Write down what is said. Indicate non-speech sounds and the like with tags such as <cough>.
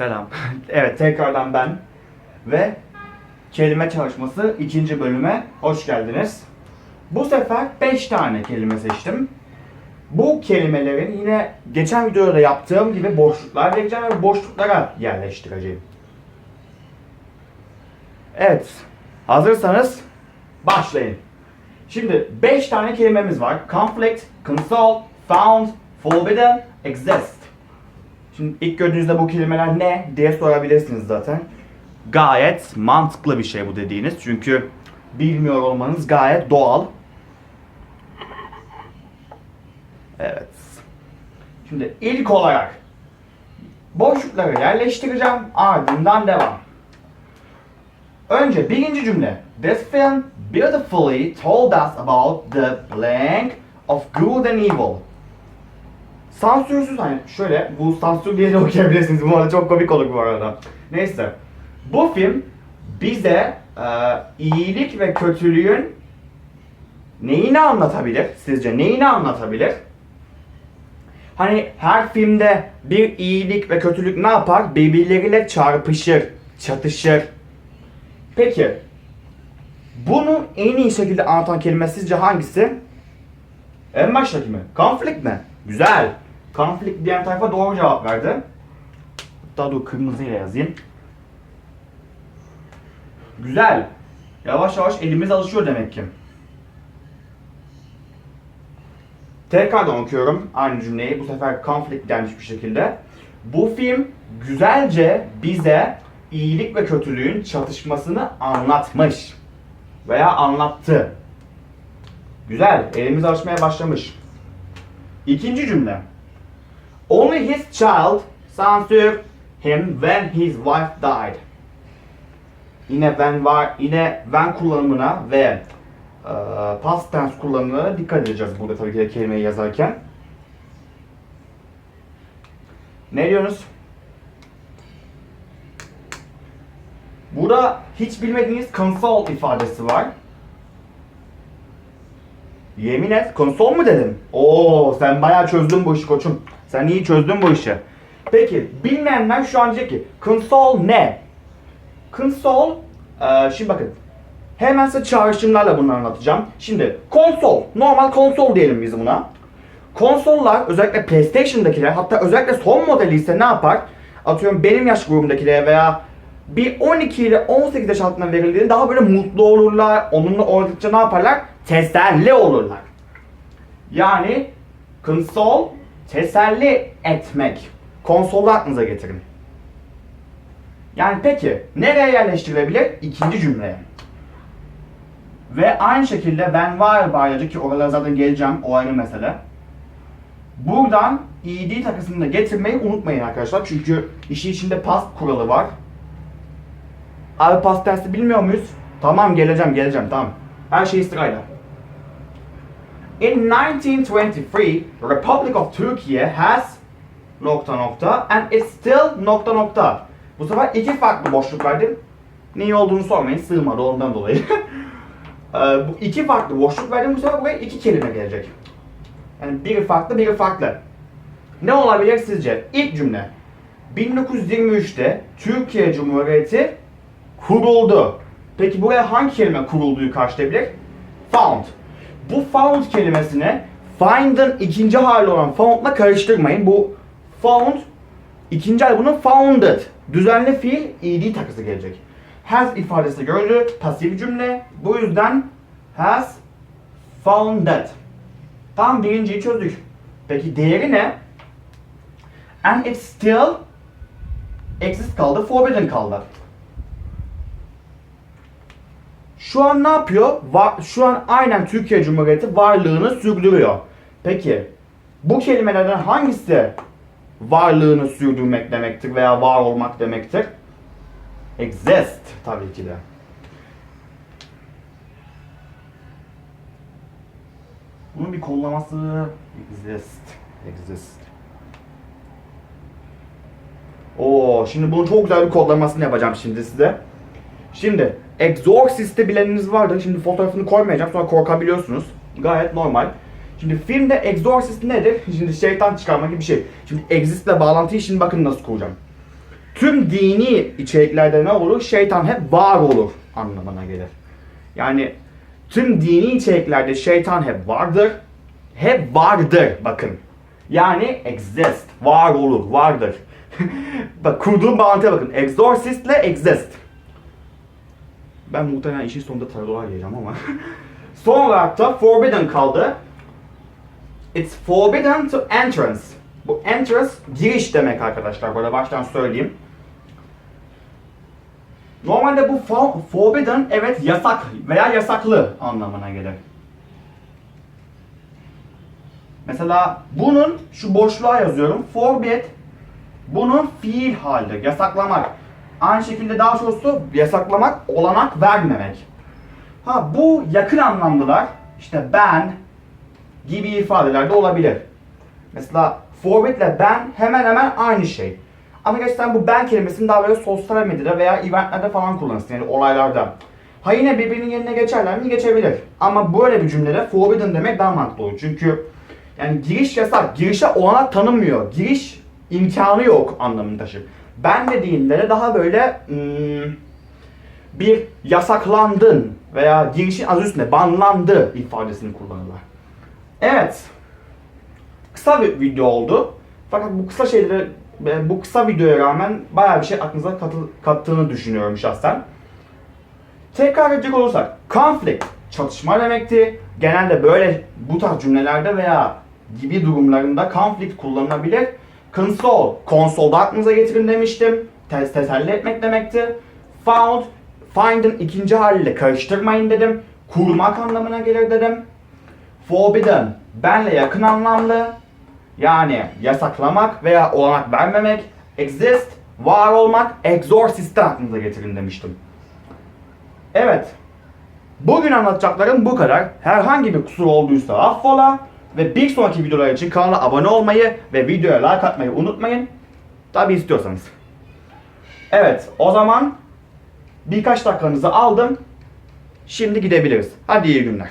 Selam. <laughs> evet tekrardan ben ve kelime çalışması ikinci bölüme hoş geldiniz. Bu sefer 5 tane kelime seçtim. Bu kelimelerin yine geçen videoda da yaptığım gibi boşluklar vereceğim ve boşluklara yerleştireceğim. Evet. Hazırsanız başlayın. Şimdi 5 tane kelimemiz var. Conflict, console, found, forbidden, exist. Şimdi ilk gördüğünüzde bu kelimeler ne diye sorabilirsiniz zaten. Gayet mantıklı bir şey bu dediğiniz. Çünkü bilmiyor olmanız gayet doğal. Evet. Şimdi ilk olarak boşlukları yerleştireceğim. Ardından devam. Önce birinci cümle. This film beautifully told us about the blank of good and evil. Sansürsüz hani şöyle bu sansür diye de okuyabilirsiniz. Bu arada çok komik olur bu arada. Neyse. Bu film bize e, iyilik ve kötülüğün neyini anlatabilir? Sizce neyini anlatabilir? Hani her filmde bir iyilik ve kötülük ne yapar? Birbirleriyle çarpışır, çatışır. Peki bunu en iyi şekilde anlatan kelime sizce hangisi? En baştaki mi? Konflikt mi? Güzel. Konflikt diyen tayfa doğru cevap verdi. Hatta dur kırmızıyla yazayım. Güzel. Yavaş yavaş elimiz alışıyor demek ki. Tekrardan okuyorum aynı cümleyi. Bu sefer konflikt gelmiş bir şekilde. Bu film güzelce bize iyilik ve kötülüğün çatışmasını anlatmış. Veya anlattı. Güzel. Elimiz alışmaya başlamış. İkinci cümle. Only his child sansür him when his wife died. Yine when var, yine when kullanımına ve e, past tense kullanımına dikkat edeceğiz burada tabii ki de kelimeyi yazarken. Ne diyorsunuz? Burada hiç bilmediğiniz console ifadesi var. Yemin et, konsol mu dedim? Oo, sen bayağı çözdün bu işi koçum. Sen iyi çözdün bu işi. Peki, bilmeyenler şu an diyecek ki, konsol ne? Konsol, e, şimdi bakın. Hemen size çağrışımlarla bunu anlatacağım. Şimdi, konsol, normal konsol diyelim biz buna. Konsollar, özellikle PlayStation'dakiler, hatta özellikle son modeli ise ne yapar? Atıyorum benim yaş grubumdakiler veya bir 12 ile 18 yaş altından verildiğinde daha böyle mutlu olurlar. Onunla oynadıkça ne yaparlar? Teselli olurlar. Yani konsol teselli etmek. Konsolda aklınıza getirin. Yani peki nereye yerleştirilebilir? İkinci cümleye. Ve aynı şekilde ben var bağlayıcı ki oralara zaten geleceğim. O ayrı mesele. Buradan ed takısını da getirmeyi unutmayın arkadaşlar. Çünkü işi içinde past kuralı var. Abi past tense'i bilmiyor muyuz? Tamam geleceğim geleceğim tamam. Her şey sırayla. In 1923, Republic of Turkey has nokta nokta and it's still nokta nokta. Bu sefer iki farklı boşluk verdim. Neyi olduğunu sormayın sığmadı ondan dolayı. <laughs> Ee, bu iki farklı boşluk verdim bu sefer buraya iki kelime gelecek. Yani biri farklı biri farklı. Ne olabilir sizce? İlk cümle. 1923'te Türkiye Cumhuriyeti kuruldu. Peki buraya hangi kelime kurulduğu karşılayabilir? Found. Bu found kelimesini find'ın ikinci hali olan found'la karıştırmayın. Bu found ikinci hali bunun founded. Düzenli fiil ed takısı gelecek. Has ifadesi gördü. Pasif cümle. Bu yüzden has founded. Tam birinciyi çözdük. Peki değeri ne? And it's still exist kaldı, forbidden kaldı. Şu an ne yapıyor? Va- şu an aynen Türkiye Cumhuriyeti varlığını sürdürüyor. Peki bu kelimelerden hangisi varlığını sürdürmek demektir veya var olmak demektir? Exist tabii ki de. Bunun bir kollaması exist. Exist. Oo, şimdi bunun çok güzel bir kodlamasını yapacağım şimdi size. Şimdi Exorcist'i bileniniz vardır. Şimdi fotoğrafını koymayacağım. Sonra korkabiliyorsunuz. Gayet normal. Şimdi filmde Exorcist nedir? Şimdi şeytan çıkarma gibi bir şey. Şimdi Exist'le bağlantıyı şimdi bakın nasıl kuracağım. tüm dini içeriklerde ne olur? Şeytan hep var olur anlamına gelir. Yani tüm dini içeriklerde şeytan hep vardır. Hep vardır bakın. Yani exist, var olur, vardır. <laughs> Bak kurduğum bağıntıya bakın. Exorcist ile exist. Ben muhtemelen işin sonunda tarloğa geleceğim ama. <laughs> Son olarak da forbidden kaldı. It's forbidden to entrance. Bu entrance giriş demek arkadaşlar. Böyle baştan söyleyeyim. Normalde bu fo- forbidden evet yasak veya yasaklı anlamına gelir. Mesela bunun şu boşluğa yazıyorum. Forbid bunun fiil hali, yasaklamak. Aynı şekilde daha doğrusu yasaklamak, olanak vermemek. Ha bu yakın anlamlılar işte ben gibi ifadeler de olabilir. Mesela forbid ile ben hemen hemen aynı şey. Ama gerçekten bu ben kelimesini daha böyle sosyal medyada veya eventlerde falan kullanırsın yani olaylarda. Ha yine birbirinin yerine geçerler mi? Geçebilir. Ama böyle bir cümlede forbidden demek daha mantıklı olur. Çünkü yani giriş yasak, girişe olanak tanınmıyor. Giriş imkanı yok anlamını taşır. Ben dediğinde de daha böyle hmm, bir yasaklandın veya girişin adı üstünde banlandı ifadesini kullanırlar. Evet. Kısa bir video oldu. Fakat bu kısa şeyleri e, bu kısa videoya rağmen bayağı bir şey aklınıza kattığını düşünüyorum şahsen. Tekrar edecek olursak, conflict çatışma demekti. Genelde böyle bu tarz cümlelerde veya gibi durumlarında conflict kullanılabilir. Console, konsolda aklınıza getirin demiştim. Tes teselli etmek demekti. Found, find'in ikinci haliyle karıştırmayın dedim. Kurmak anlamına gelir dedim. Forbidden, benle yakın anlamlı. Yani yasaklamak veya olanak vermemek. Exist, var olmak. Exorcist'ten aklınıza getirin demiştim. Evet. Bugün anlatacaklarım bu kadar. Herhangi bir kusur olduysa affola. Ve bir sonraki videolar için kanala abone olmayı ve videoya like atmayı unutmayın. Tabi istiyorsanız. Evet o zaman birkaç dakikanızı aldım. Şimdi gidebiliriz. Hadi iyi günler.